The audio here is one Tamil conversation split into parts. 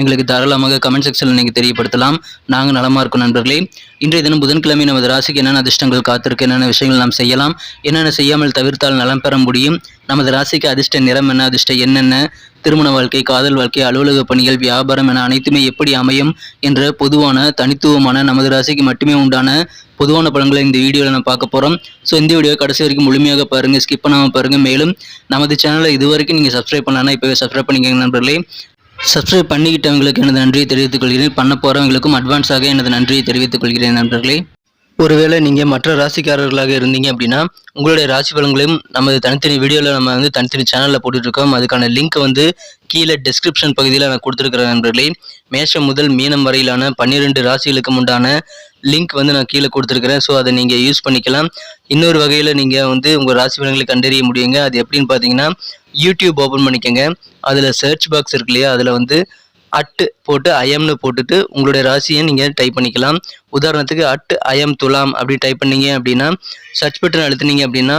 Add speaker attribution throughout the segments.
Speaker 1: எங்களுக்கு தாராளமாக கமெண்ட் செக்ஷனில் நீங்கள் தெரியப்படுத்தலாம். நாங்கள் நலமாக இருக்கும் நண்பர்களே. இன்றைய தினம் புதன்கிழமை நமது ராசிக்கு என்னென்ன அதிர்ஷ்டங்கள் காத்திருக்கு என்னென்ன விஷயங்கள் நாம் செய்யலாம் என்னென்ன செய்யாமல் தவிர்த்தால் நலம் பெற முடியும் நமது ராசிக்கு அதிர்ஷ்ட நிறம் என்ன அதிர்ஷ்ட என்னென்ன திருமண வாழ்க்கை காதல் வாழ்க்கை அலுவலக பணிகள் வியாபாரம் என அனைத்துமே எப்படி அமையும் என்ற பொதுவான தனித்துவமான நமது ராசிக்கு மட்டுமே உண்டான பொதுவான படங்களை இந்த வீடியோவில் நம்ம பார்க்க போகிறோம் ஸோ இந்த வீடியோ கடைசி வரைக்கும் முழுமையாக பாருங்கள் ஸ்கிப் பண்ணாமல் பாருங்கள் மேலும் நமது சேனலை இது வரைக்கும் நீங்கள் சப்ஸ்கிரைப் பண்ணலன்னா இப்போவே சப்ஸ்கிரைப் பண்ணிக்கங்க நண்பர்களே. சப்ஸ்கிரைப் பண்ணிக்கிட்டவங்களுக்கு எனது நன்றியை தெரிவித்துக் கொள்கிறேன். பண்ண போகிறவங்களுக்கும் அட்வான்ஸாக எனது நன்றியை தெரிவித்துக் கொள்கிறேன் நண்பர்களே. ஒருவேளை நீங்கள் மற்ற ராசிக்காரர்களாக இருந்தீங்க அப்படின்னா உங்களுடைய ராசி பலன்களையும் நமது தனித்தனி வீடியோவில் நம்ம வந்து தனித்தனி சேனலில் போட்டுட்ருக்கோம். அதுக்கான லிங்க் வந்து கீழே டிஸ்கிரிப்ஷன் பகுதியில் நான் கொடுத்துருக்குறேன் நண்பர்களே. மேஷம் முதல் மீனம் வரையிலான பன்னிரெண்டு ராசிகளுக்கு உண்டான லிங்க் வந்து நான் கீழே கொடுத்துருக்கிறேன். ஸோ அதை நீங்கள் யூஸ் பண்ணிக்கலாம். இன்னொரு வகையில் நீங்கள் வந்து உங்கள் ராசி பலன்களை கண்டறிய முடியுங்க. அது எப்படின்னு பார்த்தீங்கன்னா யூடியூப் ஓப்பன் பண்ணிக்கோங்க. அதில் சர்ச் பாக்ஸ் இருக்கு இல்லையா? அதில் வந்து அட்டு போட்டு அயம்னு போட்டுட்டு உங்களுடைய ராசியை நீங்கள் டைப் பண்ணிக்கலாம். உதாரணத்துக்கு அட் அயம் துலாம் அப்படி டைப் பண்ணீங்க அப்படின்னா சர்ச் பட்டன் அழுத்துனீங்க அப்படின்னா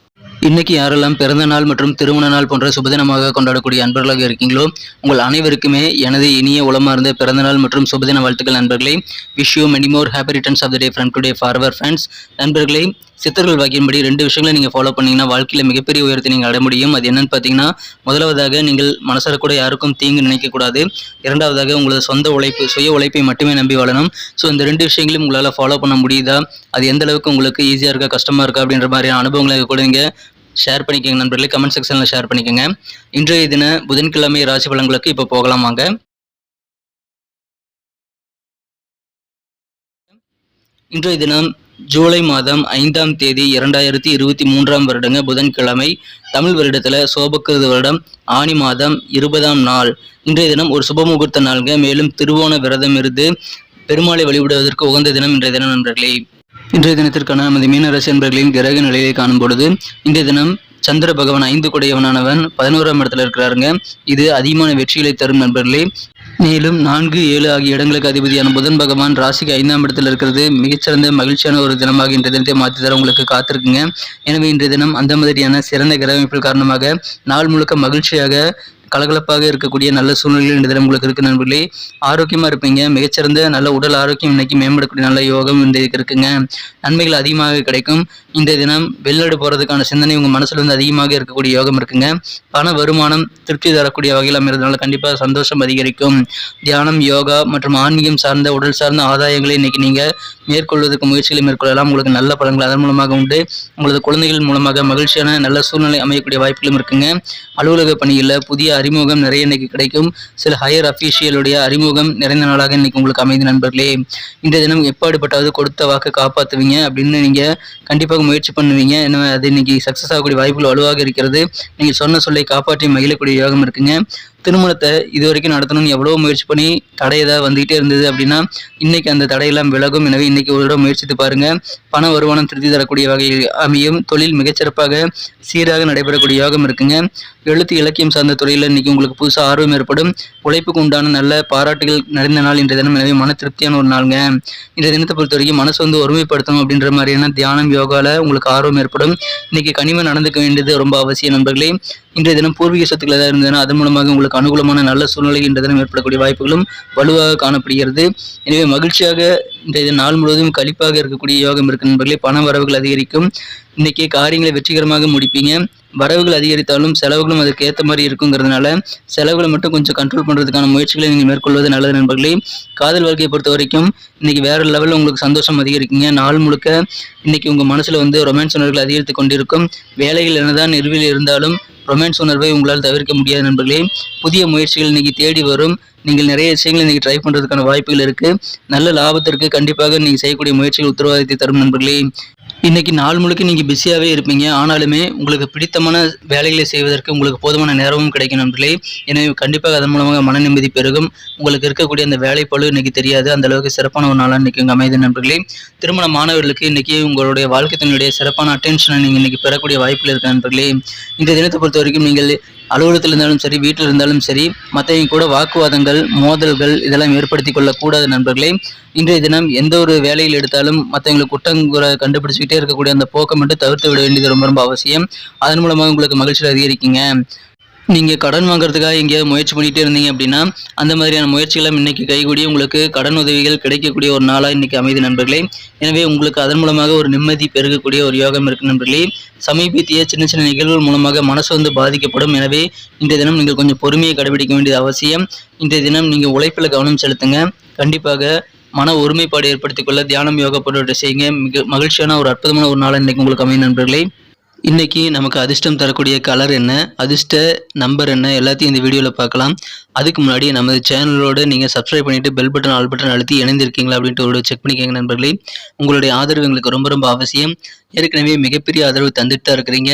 Speaker 1: இன்னைக்கு யாரெல்லாம் பிறந்த நாள் மற்றும் திருமண நாள் போன்ற சுபதினமாக கொண்டாடக்கூடிய அன்பர்களாக இருக்கீங்களோ உங்கள் அனைவருக்குமே எனது இனிய உளமார்ந்த பிறந்த நாள் மற்றும் சுபதின வாழ்த்துக்கள் நண்பர்களே. Wish you many more happy returns of the day from today forever friends நண்பர்களே சித்தர்கள் வாக்கியின்படி ரெண்டு விஷயங்களை நீங்கள் ஃபாலோ பண்ணிங்கன்னா வாழ்க்கையில் மிகப்பெரிய உயரத்தை நீங்கள் அடைய முடியும். அது என்னன்னு பார்த்தீங்கன்னா முதலாவதாக நீங்கள் மனசார கூட யாருக்கும் தீங்கு நினைக்கக்கூடாது இரண்டாவதாக உங்களது சொந்த உழைப்பு சுய உழைப்பை மட்டுமே நம்பி வாழணும். ஸோ இந்த ரெண்டு விஷயங்களையும் உங்களால் ஃபாலோ பண்ண முடியுதா? அது எந்த அளவுக்கு உங்களுக்கு ஈஸியாக இருக்கா கஷ்டமாக இருக்கா அப்படின்ற மாதிரியான அனுபவங்களை கூட நீங்கள் ஷேர் பண்ணிக்கோங்க நண்பர்களே. கமெண்ட் செக்ஷனில் ஷேர் பண்ணிக்கோங்க. இன்றைய தின புதன்கிழமை ராசி பலன்களுக்கு இப்போ போகலாம் வாங்க. இன்றைய தினம் ஜூலை மாதம் ஐந்தாம் தேதி இரண்டாயிரத்தி இருபத்தி மூன்றாம் வருடங்க புதன்கிழமை. தமிழ் வருடத்தில் சோபக்கிருத வருடம் ஆணி மாதம் இருபதாம் நாள். இன்றைய தினம் ஒரு சுப முகூர்த்த நாள்ங்க. மேலும் திருவோண விரதம் இருந்து பெருமாளை வழிபடுவதற்கு உகந்த தினம் இன்றைய தினம் நண்பர்களே. இன்றைய தினத்திற்கான நமது மீனரசு என்பர்களின் கிரக நிலையை காணும் பொழுது இன்றைய தினம் சந்திர பகவான் ஐந்து குடையவனானவன் பதினோராம் இடத்துல இருக்கிறாருங்க. இது அதிகமான வெற்றிகளை தரும் நண்பர்களே. மேலும் நான்கு ஏழு ஆகிய இடங்களுக்கு அதிபதியான புதன் பகவான் ராசிக்கு ஐந்தாம் இடத்துல இருக்கிறது. மிகச்சிறந்த மகிழ்ச்சியான ஒரு தினமாக இன்றைய தினத்தை மாற்றி தர உங்களுக்கு காத்திருக்குங்க. எனவே இன்றைய தினம் அந்த மாதிரியான சிறந்த கிரகமைப்பு காரணமாக நாள் முழுக்க மகிழ்ச்சியாக கலகலப்பாக இருக்கக்கூடிய நல்ல சூழ்நிலை இந்த தினம் உங்களுக்கு இருக்கு நண்பர்களே. ஆரோக்கியமா இருப்பீங்க. மிகச்சிறந்த நல்ல உடல் ஆரோக்கியம் இன்னைக்கு மேம்படக்கூடிய நல்ல யோகம் இன்றைக்கு இருக்குங்க. நன்மைகள் அதிகமாக கிடைக்கும். இந்த தினம் வெளிநாடு போகிறதுக்கான சிந்தனை உங்கள் மனசில் வந்து அதிகமாக இருக்கக்கூடிய யோகம் இருக்குங்க. பண வருமானம் திருப்தி தரக்கூடிய வகையில் அமைறதுனால கண்டிப்பாக சந்தோஷம் அதிகரிக்கும். தியானம் யோகா மற்றும் ஆன்மீகம் சார்ந்த உடல் சார்ந்த ஆதாயங்களை இன்னைக்கு நீங்கள் மேற்கொள்வதற்கு முயற்சிகளை மேற்கொள்ளலாம். உங்களுக்கு நல்ல பலன்கள் அதன் மூலமாக உண்டு. உங்களது குழந்தைகள் மூலமாக மகிழ்ச்சியான நல்ல சூழ்நிலை அமையக்கூடிய வாய்ப்புகளும் இருக்குங்க. அலுவலக பணியில் புதிய அறிமுகம் நிறைய இன்னைக்கு கிடைக்கும். சில ஹையர் அஃபீஷியலுடைய அறிமுகம் நிறைந்த நாளாக இன்னைக்கு உங்களுக்கு அமைந்த நண்பர்களே. இந்த தினம் எப்பாடுபட்டாவது கொடுத்த வாக்கு காப்பாற்றுவீங்க அப்படின்னு நீங்கள் கண்டிப்பாக முயற்சி பண்ணுவீங்க. ஏன்னா அது இன்னைக்கு சக்ஸஸ் ஆகக்கூடிய வாய்ப்புகள் வலுவாக இருக்கிறது. நீங்க சொன்ன சொல்லை காப்பாற்றி மகிழக்கூடிய யோகம் இருக்குங்க. திருமணத்தை இது வரைக்கும் நடத்தணும்னு எவ்வளோ முயற்சி பண்ணி தடை ஏதாவது வந்துகிட்டே இருந்தது அப்படின்னா இன்னைக்கு அந்த தடையெல்லாம் விலகும். எனவே இன்னைக்கு ஒரு தடவை முயற்சித்து பாருங்க. பண வருமானம் திருப்தி தரக்கூடிய வகையில் அமையும். தொழில் மிகச்சிறப்பாக சீராக நடைபெறக்கூடிய யோகம் இருக்குங்க. எழுத்து இலக்கியம் சார்ந்த துறையில் இன்னைக்கு உங்களுக்கு புதுசாக ஆர்வம் ஏற்படும். உழைப்புக்கு உண்டான நல்ல பாராட்டுகள் நிறைந்த நாள் இன்றைய தினம். எனவே மன திருப்தியான ஒரு நாளுங்க. இன்றைய தினத்தை பொறுத்த வரைக்கும் மனசு வந்து ஒருமைப்படுத்தணும் அப்படின்ற மாதிரியான தியானம் யோகாவில் உங்களுக்கு ஆர்வம் ஏற்படும். இன்னைக்கு கனிம நடந்துக்க வேண்டியது ரொம்ப அவசியம் நண்பர்களே. இன்றைய தினம் பூர்வீக சொத்துக்கள் ஏதாவது இருந்ததுன்னா அதன் மூலமாக உங்களுக்கு அனுகூலமான நல்ல சூழ்நிலை இன்றைய தினம் ஏற்படக்கூடிய வாய்ப்புகளும் வலுவாக காணப்படுகிறது. எனவே மகிழ்ச்சியாக இன்றைய நாள் முழுவதும் கழிப்பாக இருக்கக்கூடிய யோகம் இருக்கு நண்பர்களே. பண வரவுகள் அதிகரிக்கும். இன்னைக்கு காரியங்களை வெற்றிகரமாக முடிப்பீங்க. வரவுகள் அதிகரித்தாலும் செலவுகளும் அதுக்கு ஏற்ற மாதிரி இருக்குங்கிறதுனால செலவுகளை மட்டும் கொஞ்சம் கண்ட்ரோல் பண்ணுறதுக்கான முயற்சிகளை நீங்கள் மேற்கொள்வது நல்லது நண்பர்களே. காதல் வாழ்க்கையை பொறுத்த வரைக்கும் இன்றைக்கி வேற லெவலில் உங்களுக்கு சந்தோஷம் அதிகரிக்குங்க. நாள் முழுக்க இன்றைக்கி உங்கள் மனசில் வந்து ரொமான்ஸ் உணர்வுகள் அதிகரித்து கொண்டிருக்கும். வேலைகள் என்னதான் நிறுவில் இருந்தாலும் ரொமான்ஸ் உணர்வை உங்களால் தவிர்க்க முடியாது நண்பர்களே. புதிய முயற்சிகள் இன்றைக்கி தேடி வரும். நீங்கள் நிறைய விஷயங்கள் இன்றைக்கி ட்ரை பண்ணுறதுக்கான வாய்ப்புகள் இருக்குது நல்ல லாபத்திற்கு கண்டிப்பாக நீங்கள் செய்யக்கூடிய முயற்சிகள் உத்தரவாதத்தை தரும் நண்பர்களே. இன்றைக்கி நாள் முழுக்க நீங்கள் பிஸியாகவே இருப்பீங்க. ஆனாலுமே உங்களுக்கு பிடித்தமான வேலைகளை செய்வதற்கு உங்களுக்கு போதுமான நேரமும் கிடைக்கும் நண்பர்களே. எனவே கண்டிப்பாக அதன் மூலமாக மன நிம்மதி பெருகும். உங்களுக்கு இருக்கக்கூடிய அந்த வேலைப்பளு இன்றைக்கி தெரியாது. அந்த அளவுக்கு சிறப்பான ஒரு நாளாக இன்றைக்கி உங்கள் அமைதி நண்பர்களே. திருமண மாணவர்களுக்கு இன்றைக்கி உங்களுடைய வாழ்க்கை தன்னுடைய சிறப்பான அட்டென்ஷனை நீங்கள் இன்றைக்கி பெறக்கூடிய வாய்ப்பில் இருக்க நண்பர்களே. இந்த தினத்தை பொறுத்த வரைக்கும் நீங்கள் அலுவலகத்தில் இருந்தாலும் சரி வீட்டில் இருந்தாலும் சரி மற்றவங்க கூட வாக்குவாதங்கள் மோதல்கள் இதெல்லாம் ஏற்படுத்தி கொள்ளக்கூடாது நண்பர்களே. இன்றைய தினம் எந்த ஒரு வேலையில் எடுத்தாலும் மற்றவங்களுக்கு குற்றங்குறை கண்டுபிடிச்சிக்கிட்டே இருக்கக்கூடிய அந்த போக்கை மட்டும் தவிர்த்து விட வேண்டியது ரொம்ப ரொம்ப அவசியம். அதன் மூலமாக உங்களுக்கு மகிழ்ச்சி அதிகரிக்கீங்க. நீங்கள் கடன் வாங்குறதுக்காக எங்கேயாவது முயற்சி பண்ணிகிட்டே இருந்தீங்க அப்படின்னா அந்த மாதிரியான முயற்சிகளும் இன்னைக்கு கைகூடி உங்களுக்கு கடன் உதவிகள் கிடைக்கக்கூடிய ஒரு நாளாக இன்னைக்கு அமைதி நண்பர்களே. எனவே உங்களுக்கு அதன் மூலமாக ஒரு நிம்மதி பெருகக்கூடிய ஒரு யோகம் இருக்கு நண்பர்களே. சமீபத்திய சின்ன சின்ன நிகழ்வுகள் மூலமாக மனசு வந்து பாதிக்கப்படும். எனவே இன்றைய தினம் நீங்கள் கொஞ்சம் பொறுமையை கடைபிடிக்க வேண்டியது அவசியம். இன்றைய தினம் நீங்கள் உழைப்பில் கவனம் செலுத்துங்க. கண்டிப்பாக மன ஒருமைப்பாடு ஏற்படுத்திக் கொள்ள தியானம் யோகா போன்றவற்றை செய்யுங்க. மிக மகிழ்ச்சியான ஒரு அற்புதமான ஒரு நாள் இன்றைக்கு உங்களுக்கு அமையும் நண்பர்களே. இன்னைக்கு நமக்கு அதிர்ஷ்டம் தரக்கூடிய கலர் என்ன? அதிர்ஷ்ட நம்பர் என்ன? எல்லாத்தையும் இந்த வீடியோவில் பார்க்கலாம். அதுக்கு முன்னாடி நமது சேனலோடு நீங்கள் சப்ஸ்கிரைப் பண்ணிவிட்டு பெல் பட்டன் ஆல் பட்டன் அழுத்தி இணைந்திருக்கீங்களா அப்படின்ட்டு ஒரு செக் பண்ணிக்கோங்க நண்பர்களே. உங்களுடைய ஆதரவு எங்களுக்கு ரொம்ப ரொம்ப அவசியம். ஏற்கனவே மிகப்பெரிய ஆதரவு தந்துட்டு தான் இருக்கிறீங்க.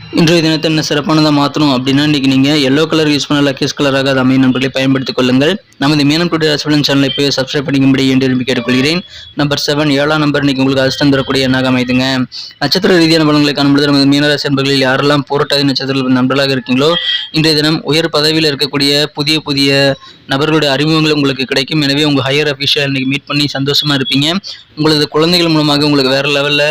Speaker 1: இன்றைய தினத்தை என்ன சிறப்பானதாக மாற்றணும் அப்படின்னா இன்றைக்கி நீங்கள் எல்லோ கலர் யூஸ் பண்ண லக்கேஸ் கலராக அதை அமையும் நண்பர்களை பயன்படுத்திக் கொள்ளுங்கள். நமது மீனம் டுடே ஹஸ்பண்ட் சேனலை போய் சப்ஸ்கிரைப் பண்ணிக்கும்படி என்று விரும்பி கேட்டுக்கொள்கிறேன். நம்பர் செவன் ஏழாம் நம்பர் இன்னைக்கு உங்களுக்கு அதிர்ஷ்டம் தரக்கூடிய எண்ணாக அமைதுங்க? நட்சத்திர ரீதியான பலன்களை காணும்போது நமது மீனராசி நண்பர்களில் யாரெல்லாம் போராட்டாதி நட்சத்திர நண்பர்களாக இருக்கீங்களோ இன்றைய தினம் உயர் பதவியில் இருக்கக்கூடிய புதிய புதிய நபர்களுடைய அறிமுகங்கள் உங்களுக்கு கிடைக்கும். எனவே உங்கள் ஹையர் அஃபீஷியல் இன்றைக்கி மீட் பண்ணி சந்தோஷமாக இருப்பீங்க. உங்களது குழந்தைகள் மூலமாக உங்களுக்கு வேறு லெவலில்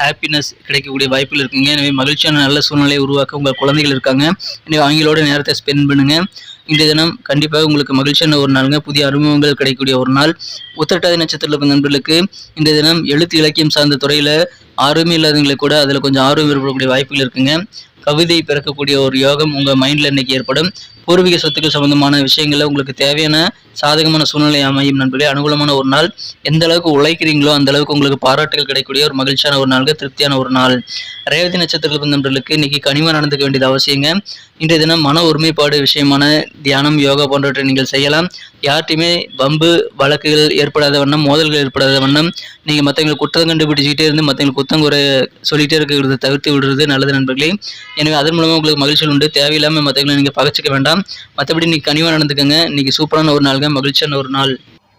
Speaker 1: ஹாப்பினஸ் கிடைக்கக்கூடிய வாய்ப்புகள் இருக்குங்க. எனவே மகிழ்ச்சியான நல்ல சூழ்நிலையை உருவாக்க உங்கள் குழந்தைகள் இருக்காங்க. எனவே அவங்களோட நேரத்தை ஸ்பெண்ட் பண்ணுங்கள் இன்றைய தினம் கண்டிப்பாக உங்களுக்கு மகிழ்ச்சியான ஒரு நாளுங்க. புதிய அனுபவங்கள் கிடைக்கக்கூடிய ஒரு நாள். உத்திரட்டாதி நட்சத்திரத்தில் நண்பர்களுக்கு இந்த தினம் எழுத்து இலக்கியம் சார்ந்த துறையில் ஆர்வமே இல்லாதவங்களுக்கு கூட அதில் கொஞ்சம் ஆர்வம் ஏற்படக்கூடிய வாய்ப்புகள் இருக்குங்க. கவிதை பிறக்கக்கூடிய ஒரு யோகம் உங்கள் மைண்டில் இன்னைக்கு ஏற்படும். பூர்வீக சொத்துக்கள் சம்பந்தமான விஷயங்களில் உங்களுக்கு தேவையான சாதகமான சூழ்நிலை அமையும் நண்பர்களே. அனுகூலமான ஒரு நாள். எந்த அளவுக்கு உழைக்கிறீங்களோ அந்த அளவுக்கு உங்களுக்கு பாராட்டுகள் கிடைக்கக்கூடிய ஒரு மகிழ்ச்சியான ஒரு நாளுக்கு திருப்தியான ஒரு நாள். ரேவதி நட்சத்திரத்தில் நண்பர்களுக்கு இன்னைக்கு கனிவாக நடந்துக்க வேண்டியது அவசியங்க. இன்றைய தினம் மன ஒருமைப்பாடு விஷயமான தியானம் யோகா போன்றவற்றை நீங்கள் செய்யலாம். யார்ட்டையுமே வம்பு வழக்குகள் ஏற்படாத வண்ணம் மோதல்கள் ஏற்படாத வண்ணம் நீங்கள் மற்றவங்களுக்கு குற்றம் கண்டுபிடிச்சிக்கிட்டே இருந்து மற்றவங்களுக்கு குத்தம் குறை சொல்லிகிட்டே இருக்கிறத தவிர்த்து விடுறது நல்லது நண்பர்களே. எனவே அதன் மூலமாக உங்களுக்கு மகிழ்ச்சிகள் உண்டு. தேவையில்லாமல் மற்றவங்களை நீங்கள் பகச்சிக்க வேண்டாம். மற்றபடி இன்னைக்கு கனிவாக நடந்துக்கங்க. இன்னைக்கு சூப்பரான ஒரு நாளுங்க. மகிழ்ச்சியான ஒரு நாள்.